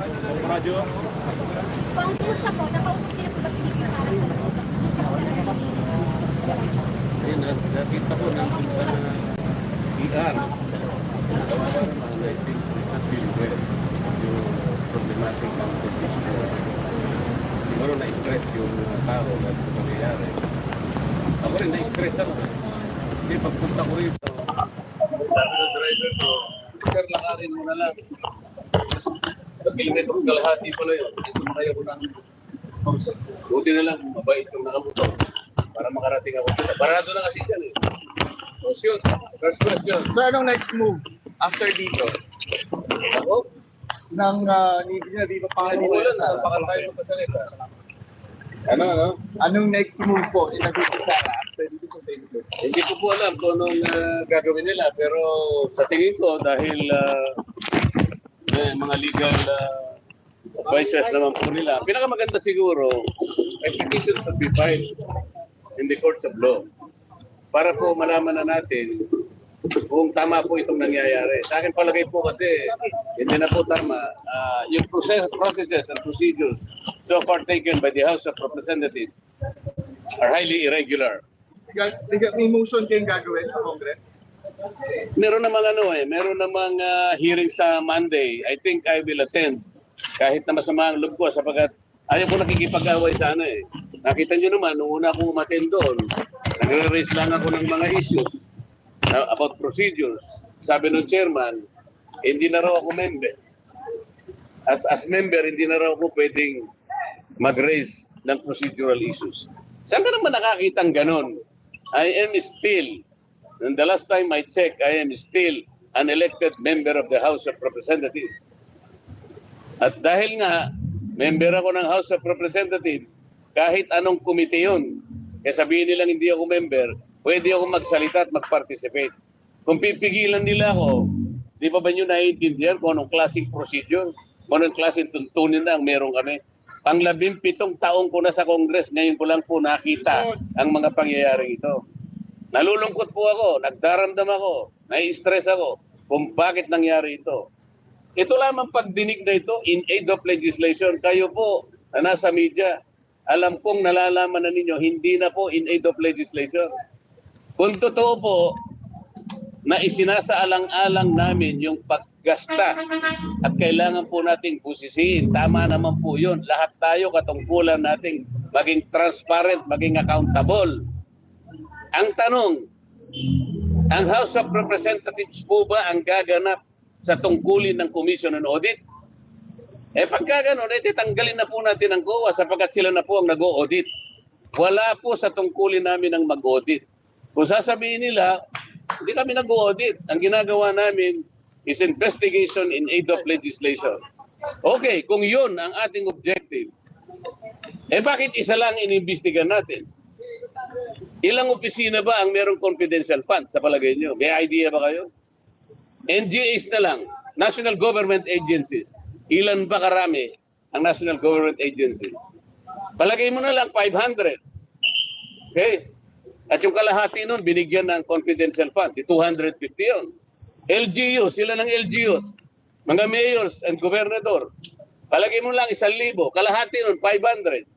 Radyo. Kung kumusta po, nakausap niyo na po ba si Vicky Sara sa loob? Ayun, na- nakita ko sa ER. And I think not feeling well. Yung problematic ng condition. Siguro na-stress yung tao at sa pangyayari. Ako rin na-stress ako. Hindi, pagpunta ko rito, sabi ng driver ko, sir, lakarin mo na lang. Sa kilometro kalahati pala yun. Ito makaya ko ng Buti na lang, mabait yung nakamotor para makarating ako sila. Parado na kasi siya eh. So, shoot. First question. So anong next move after dito? Ako? Nang uh, hindi niya, di ba pangalan Hindi wala na. Saan pa ka tayo magkasalita? Ano, ano? Anong next move po ni Vicky Sara after dito sa Facebook? Hindi ko po alam kung anong ah, gagawin nila. Pero sa tingin ko, dahil ah, eh, mga legal uh, advices naman po nila, pinakamaganda siguro, ay petition should be filed in the courts of law. Para po malaman na natin kung tama po itong nangyayari. Sa akin palagay po kasi, hindi na po tama. Ah, yung process, processes and procedures so far taken by the House of Representatives are highly irregular. May motion kayong gagawin sa Congress? Meron namang ano eh, meron namang ah, hearing sa Monday. I think I will attend kahit na masama ang loob ko sapagkat ayaw ko nakikipag-away sa ano eh. Nakita nyo naman, nung una akong umattend doon, nagre-raise lang ako ng mga issues na- about procedures. Sabi ng chairman, hindi na raw ako member. As, as member, hindi na raw ako pwedeng mag-raise ng procedural issues. Saan ka naman nakakitang ganon? I am still And the last time I checked, I am still an elected member of the House of Representatives. At dahil nga, member ako ng House of Representatives, kahit anong komite yun, kaya sabihin nilang hindi ako member, pwede ako magsalita at mag-participate. Kung pipigilan nila ako, di ba ba nyo naiintindihan kung anong klaseng procedure, kung anong klaseng tuntunin na ang meron kami? Panglabing pitong taong ko na sa Congress, ngayon ko lang po nakita ang mga pangyayaring ito. Nalulungkot po ako, nagdaramdam ako, nai-stress ako kung bakit nangyari ito. Ito lamang pagdinig na ito in aid of legislation. Kayo po na nasa media, alam kong nalalaman na ninyo, hindi na po in aid of legislation. Kung totoo po, na isinasaalang-alang namin yung paggasta at kailangan po nating busisiin. Tama naman po yun. Lahat tayo katungkulan nating maging transparent, maging accountable. Ang tanong, ang House of Representatives po ba ang gaganap sa tungkulin ng Commission on Audit? Eh pagka ganun, eh tanggalin na po natin ang COA sapagkat sila na po ang nag-audit. Wala po sa tungkulin namin ang mag-audit. Kung sasabihin nila, hindi kami nag-audit. Ang ginagawa namin is investigation in aid of legislation. Okay, kung yun ang ating objective, eh bakit isa lang inimbestigan natin? Ilang opisina ba ang merong confidential fund sa palagay nyo? May idea ba kayo? NGAs na lang, National Government Agencies. Ilan ba karami ang National Government Agencies? Palagay mo na lang 500. Okay? At yung kalahati nun, binigyan ng confidential fund. Di 250 yun. LGU, sila ng LGUs. Mga mayors and gobernador. Palagay mo lang isang libo. Kalahati nun, 500.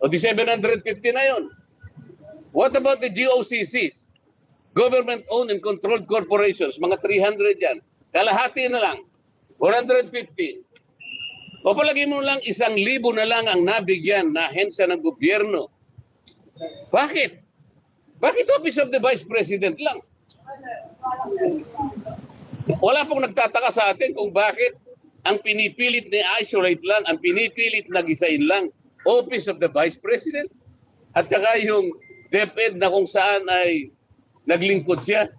O di 750 na yun. What about the GOCCs? Government-owned and controlled corporations, mga 300 yan. Kalahati na lang, 450. O palagi mo lang isang libo na lang ang nabigyan na hensya ng gobyerno. Bakit? Bakit Office of the Vice President lang? Wala pong nagtataka sa atin kung bakit ang pinipilit na isolate lang, ang pinipilit na gisain lang, Office of the Vice President. At saka yung DepEd na kung saan ay naglingkod siya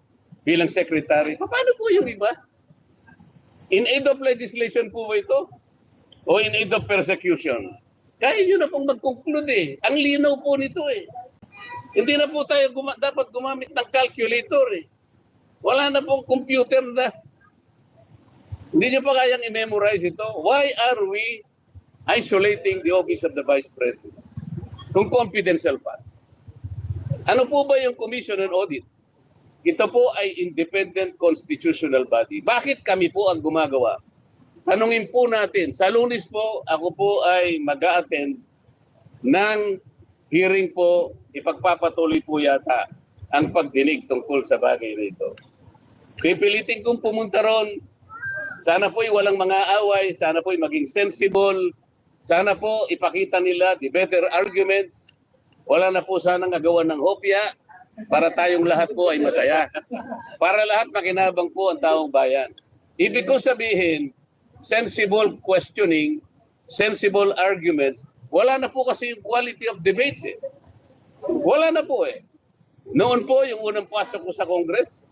bilang secretary. Paano po yung iba? In aid of legislation po ba ito? O in aid of persecution? Kaya yun na pong mag-conclude eh. Ang linaw po nito eh. Hindi na po tayo guma- dapat gumamit ng calculator eh. Wala na pong computer na. Hindi nyo pa kayang i-memorize ito. Why are we isolating the office of the Vice President? Kung confidential pa. Ano po ba yung Commission on Audit? Ito po ay independent constitutional body. Bakit kami po ang gumagawa tanungin po natin. Sa lunis po, ako po ay mag attend ng hearing po, ipagpapatuloy po yata ang pagdinig tungkol sa bagay nito. Pipilitin kong pumunta ron. Sana po'y walang mga away, sana po'y maging sensible, sana po ipakita nila the better arguments. Wala na po sanang agawan ng hopya para tayong lahat po ay masaya. Para lahat makinabang po ang taong bayan. Ibig ko sabihin, sensible questioning, sensible arguments, wala na po kasi yung quality of debates eh. Wala na po eh. Noon po, yung unang pasok ko sa Congress,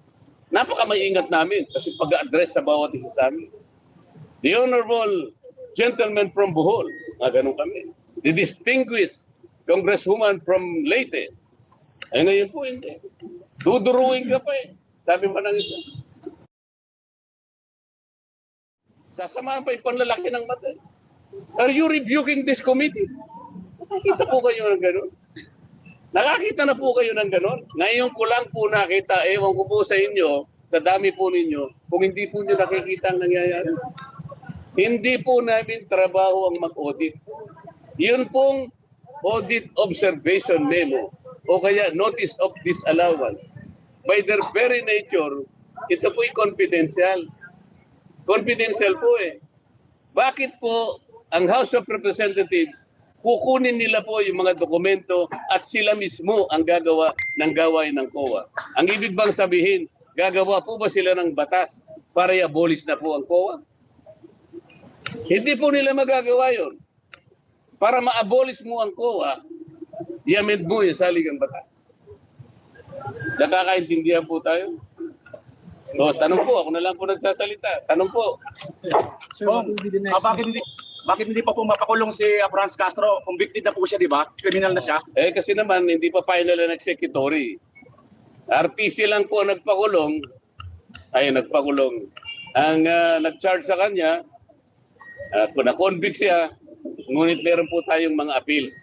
napaka-maingat namin kasi pag-address sa bawat isa sa amin. The Honorable Gentleman from Bohol, mga ganun kami. The Distinguished Congresswoman from Leyte. Eh ngayon po, hindi. Duduruin ka pa eh. Sabi pa ng isa. Sasamahan pa yung panlalaki ng mata. Are you rebuking this committee? Nakakita po kayo ng ganun. Nakakita na po kayo ng ganon. Ngayon ko lang po nakita, ewan ko po sa inyo, sa dami po ninyo, kung hindi po nyo nakikita ang nangyayari. Hindi po namin trabaho ang mag-audit. Yun pong audit observation memo o kaya notice of disallowance. By their very nature, ito po'y confidential. Confidential po eh. Bakit po ang House of Representatives kukunin nila po yung mga dokumento at sila mismo ang gagawa ng gawain ng COA. Ang ibig bang sabihin, gagawa po ba sila ng batas para i-abolish na po ang COA? Hindi po nila magagawa yon. Para ma-abolish mo ang COA, i-amend mo yung saligang batas. Nakakaintindihan po tayo? So, tanong po, ako na lang po nagsasalita. Tanong po. Sir, the ah, bakit hindi bakit hindi pa po mapakulong si ah, Franz Castro? Convicted na po siya, di ba? Criminal na siya. Eh kasi naman hindi pa final ang executory. RTC lang po ang nagpakulong. Ay nagpakulong. Ang ah, nag-charge sa kanya, uh, na-convict siya, ngunit meron po tayong mga appeals.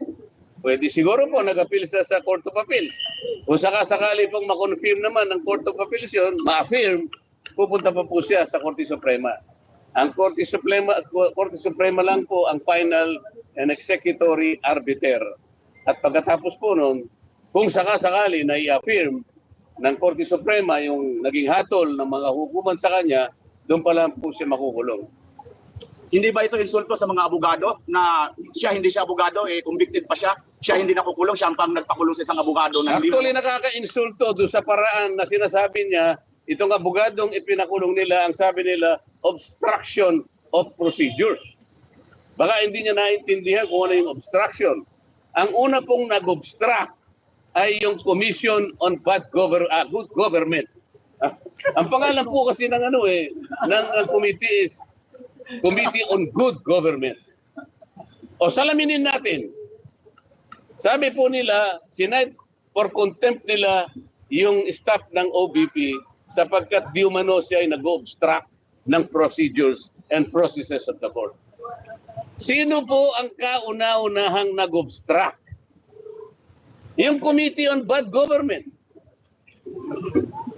Pwede siguro po nag-appeal siya sa Court of Appeals. Kung sakasakali pong ma-confirm naman ng Court of Appeals yun, ma-affirm, pupunta pa po siya sa Korte Suprema. Ang Korte Suprema, Korte Suprema lang po ang final and executory arbiter. At pagkatapos po nun, kung sakasakali na i-affirm ng Korte Suprema yung naging hatol ng mga hukuman sa kanya, doon pa lang po siya makukulong. Hindi ba ito insulto sa mga abogado na siya hindi siya abogado, eh convicted pa siya, siya hindi nakukulong, siya ang pang nagpakulong sa isang abogado na hindi Actually, nakaka-insulto doon sa paraan na sinasabi niya, itong abogadong ipinakulong nila, ang sabi nila, obstruction of procedures. Baka hindi niya naintindihan kung ano yung obstruction. Ang una pong nag-obstruct ay yung Commission on Bad Gover ah, Good Government. Ah, ang pangalan po kasi ng ano eh, ng, ng committee is Committee on Good Government. O salaminin natin, sabi po nila, sinight for contempt nila yung staff ng OBP sapagkat di umano siya ay nag-obstruct ng procedures and processes of the court. Sino po ang kauna-unahang nag-obstruct? Yung Committee on Bad Government.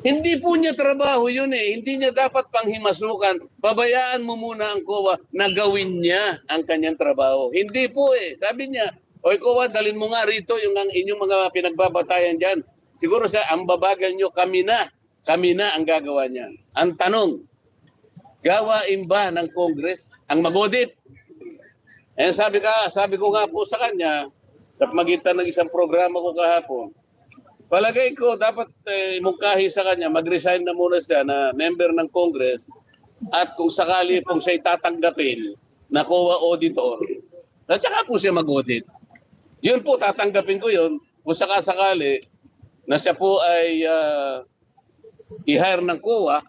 Hindi po niya trabaho yun eh. Hindi niya dapat panghimasukan. Pabayaan mo muna ang COA na gawin niya ang kanyang trabaho. Hindi po eh. Sabi niya, Oy COA, dalin mo nga rito yung ang inyong mga pinagbabatayan dyan. Siguro sa ang babagal nyo, kami na. Kami na ang gagawa niyan. Ang tanong, gawain ba ng Congress ang magodit? Eh sabi ka, sabi ko nga po sa kanya, sa magitan ng isang programa ko kahapon, palagay ko dapat eh, mungkahi sa kanya, mag-resign na muna siya na member ng Congress at kung sakali pong siya tatanggapin na COA auditor, at saka po siya mag-audit. Yun po, tatanggapin ko yun kung sakasakali na siya po ay ah, i-hire ng COA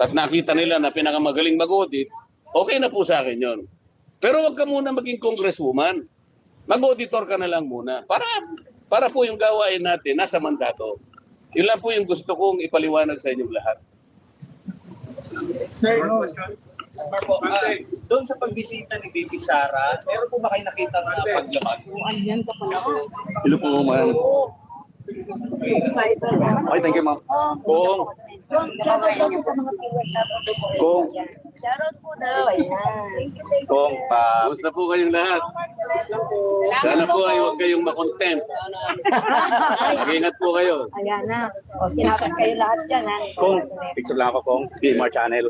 at nakita nila na pinakamagaling mag-audit, okay na po sa akin yun. Pero wag ka muna maging congresswoman. Mag-auditor ka na lang muna. Para, para po yung gawain natin, nasa mandato. Yun lang po yung gusto kong ipaliwanag sa inyong lahat. Sir, no. Marco, ah, doon sa pagbisita ni Baby Sara, meron po ba kayo nakita na paglabag? Andyan ka pala. Hello po, ma'am. Ay, thank you, ma'am. Kung, kung, Shoutout po daw. Ayan. kung, pa, Kamusta po kayong lahat? Sana po ay huwag kayong makontent. Mag-ingat po kayo. Ayan na. O, sinabi kayo lahat dyan, ha? kung, picture lang ako, kung, DMR channel.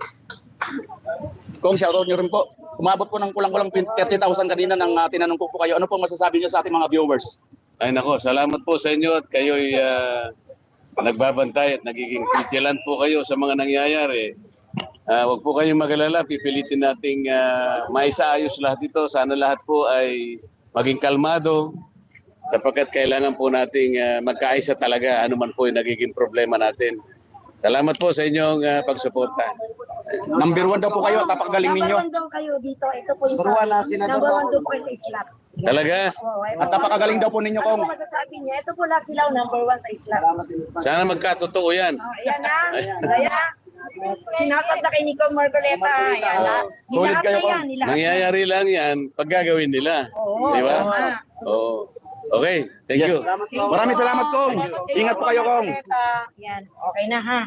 Kung shoutout nyo rin po. Umabot po ng kulang-kulang 30,000 kanina nang uh, tinanong ko po kayo. Ano po masasabi nyo sa ating mga viewers? Ay nako, salamat po sa inyo at kayo'y ah, nagbabantay at nagiging vigilant po kayo sa mga nangyayari. Ah, huwag po kayong magalala, pipilitin nating uh, maisaayos lahat ito. Sana lahat po ay maging kalmado sapagkat kailangan po nating ah, magkaisa talaga ano man po yung nagiging problema natin. Salamat po sa inyong ah, pagsuporta. Number one daw po kayo, tapakagaling Number ninyo. one daw kayo dito. Ito po yung Number one Number po. one daw po kayo sa islat. Talaga? Oh, At napakagaling daw po ninyo, Ano Kong. po masasabi niya? Ito po lahat sila number one sa islat. Sana magkatotoo yan. Oh, ayan na. Kaya, sinakot na kay Nico Margoleta. Ayan na. Solid kayo, na. Nangyayari lang yan pag gagawin nila. Oo, Di ba? Oo. Okay, thank Yes. you. Maraming salamat, Kong. Ingat po kayo, Kong. Yan, okay na ha.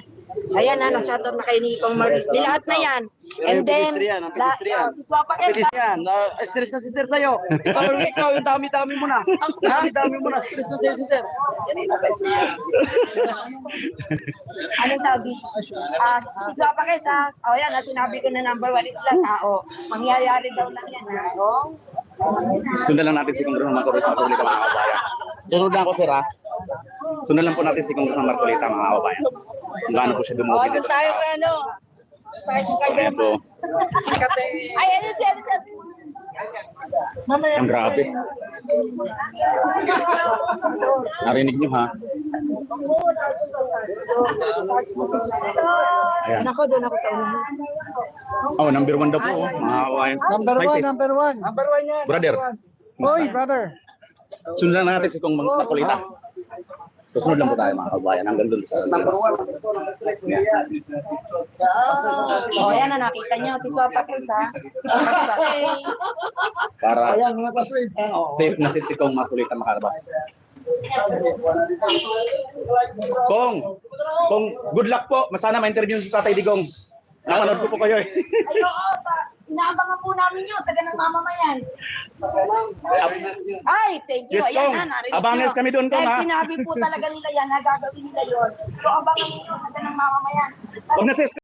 Ayan na, na-shoutout na kay Nico Margoleta. Nilahat na yan. And then, ang la- Kel, Pitis yan. Uh, stress na si sir sa'yo. Ikaw, ikaw, yung dami-dami mo na. Dami-dami mo na. Stress na sa'yo si sir. Anong tawag dito? Ah, si Papa Kel, ha? Oh, yan, ah, sinabi ko na number one is lang, ha? Oh, mangyayari daw lang yan, ha? Oh. Sundan lang natin si Kong Bruno Marcolita, mga kababayan. Sunod lang ako, sir, ha? Sundan lang po natin si Kong Bruno Marcolita, mga kababayan. Kung gaano po siya Oh, doon dito. tayo kay ano? Tayo sa Ayan po. Ay, ano siya, ano siya? Mamaya. Ang grabe. Narinig niyo, ha? Ayan. Nako, doon ako sa unahan. Oh, number one daw po, oh, mga. Number one, number one. Number one yan. Brother, Oy, brother. sundan lang natin si Kong Marcolita. Susunod lang po tayo, mga kababayan. Hanggang doon sa... Number one. Oh, ayan na, nakita niyo. Si Papa Kel, ha? Para Ayan, mga classmates. ha? safe na si Kong Marcolita makalabas. Kong, Kong, good luck po. Sana ma-interview si Tatay Digong. Napanood ko po kayo eh. Ayo, oh, pa- inaabangan po namin yun sa ganang mamamayan. Ay, thank you. Yes, Ayan na, narinig Abangers nyo. kami doon, Kong, Dahil ha? sinabi po talaga nila yan, na gagawin nila yun. So, abangan ninyo sa ganang mamamayan. Huwag na.